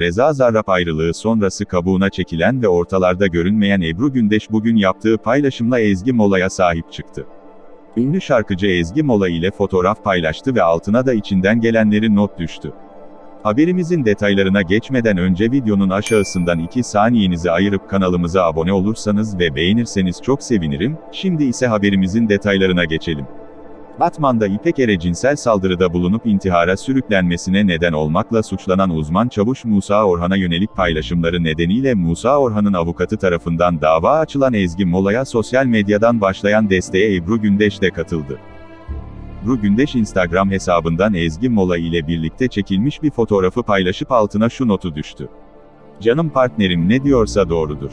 Reza Zarrab ayrılığı sonrası kabuğuna çekilen ve ortalarda görünmeyen Ebru Gündeş bugün yaptığı paylaşımla Ezgi Mola'ya sahip çıktı. Ünlü şarkıcı Ezgi Mola ile fotoğraf paylaştı ve altına da içinden gelenleri not düştü. Haberimizin detaylarına geçmeden önce videonun aşağısından 2 saniyenizi ayırıp kanalımıza abone olursanız ve beğenirseniz çok sevinirim, şimdi ise haberimizin detaylarına geçelim. Batman'da İpek Er'e cinsel saldırıda bulunup intihara sürüklenmesine neden olmakla suçlanan uzman çavuş Musa Orhan'a yönelik paylaşımları nedeniyle Musa Orhan'ın avukatı tarafından dava açılan Ezgi Mola'ya sosyal medyadan başlayan desteğe Ebru Gündeş de katıldı. Ebru Gündeş Instagram hesabından Ezgi Mola ile birlikte çekilmiş bir fotoğrafı paylaşıp altına şu notu düştü. Canım partnerim ne diyorsa doğrudur.